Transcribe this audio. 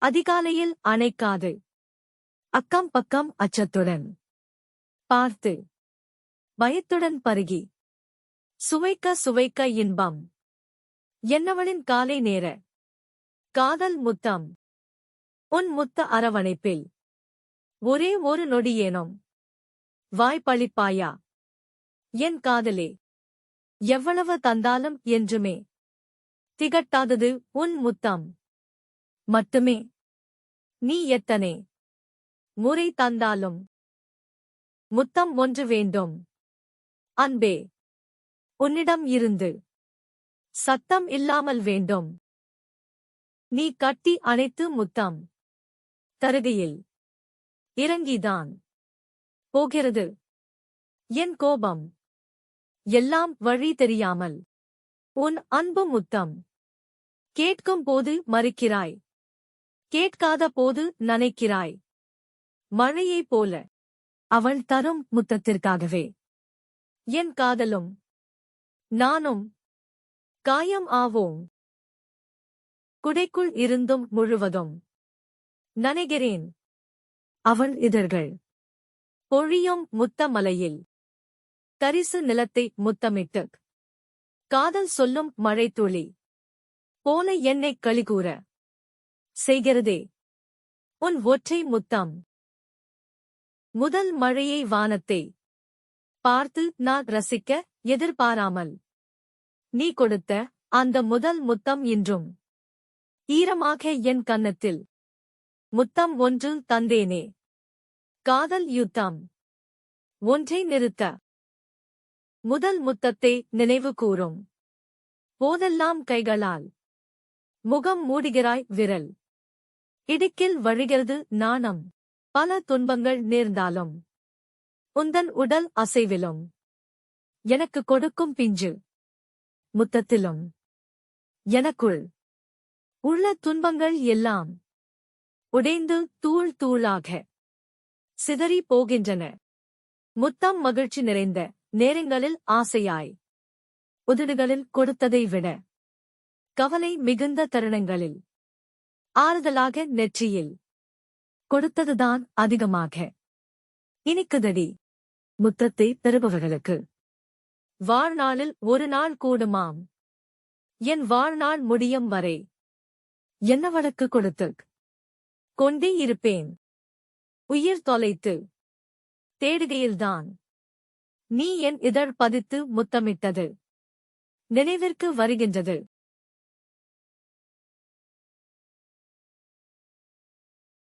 அதிகாலையில் அணைக்காது. அக்கம் பக்கம் அச்சத்துடன். பார்த்து. பயத்துடன் பருகி. சுவைக்க சுவைக்க இன்பம். என்னவளின் காலை நேர. காதல் முத்தம். உன் முத்த அரவணைப்பில். ஒரே ஒரு நொடியேனும் வாய்ப்பளிப்பாயா என் காதலே. எவ்வளவு தந்தாலும் என்றுமே. திகட்டாதது உன் முத்தம். மட்டுமே. நீ எத்தனை முறை தந்தாலும் முத்தம் ஒன்று வேண்டும். அன்பே உன்னிடம் இருந்து சத்தம் இல்லாமல் வேண்டும். நீ கட்டி அணைத்து முத்தம் தருகையில் இறங்கிதான் போகிறது. என் கோபம் எல்லாம் வழி தெரியாமல் உன் அன்பு முத்தம் கேட்கும் போது மறுக்கிறாய். கேட்காத போது நனைக்கிறாய். மழையைப் போல அவள் தரும் முத்தத்திற்காகவே. என் காதலும் நானும் காயம் ஆவோம். குடைக்குள் இருந்தும் முழுவதும் நனைகிறேன். அவள் இதழ்கள் பொழியும் முத்தமலையில் தரிசு நிலத்தை முத்தமிட்டு காதல் சொல்லும் மழைத்துளி போல என்னைக் கழிகூற செய்கிறதே. உன் ஒற்றை முத்தம். முதல் மழையை வானத்தை. பார்த்து நான் ரசிக்க எதிர்பாராமல். நீ கொடுத்த அந்த முதல் முத்தம் இன்றும். ஈரமாக என் கன்னத்தில். முத்தம் ஒன்று தந்தேனே. காதல் யுத்தம். ஒன்றை நிறுத்த. முதல் முத்தத்தை நினைவு கூறும். போதெல்லாம் கைகளால். முகம் மூடுகிறாய் விரல். இடுக்கில் வழிகிறது நாணம். பல துன்பங்கள் நேர்ந்தாலும் உந்தன் உடல் அசைவிலும் எனக்கு கொடுக்கும் பிஞ்சு முத்தத்திலும் எனக்குள் உள்ள துன்பங்கள் எல்லாம் உடைந்து தூள் தூளாக சிதறி போகின்றன. முத்தம் மகிழ்ச்சி நிறைந்த நேரங்களில் ஆசையாய் உதடுகளில் கொடுத்ததை விட கவலை மிகுந்த தருணங்களில் ஆறுதலாக நெற்றியில் கொடுத்ததுதான் அதிகமாக. இனிக்குதடி முத்தத்தை பெறுபவர்களுக்கு. வாழ்நாளில் ஒரு நாள் கூடுமாம். என் வாழ்நாள் முடியும் வரை. என்ன வழக்கு கொடுத்து கொண்டே இருப்பேன். உயிர் தொலைத்து தேடுகையில்தான். நீ என் இதழ் பதித்து முத்தமிட்டது. நினைவிற்கு வருகின்றது.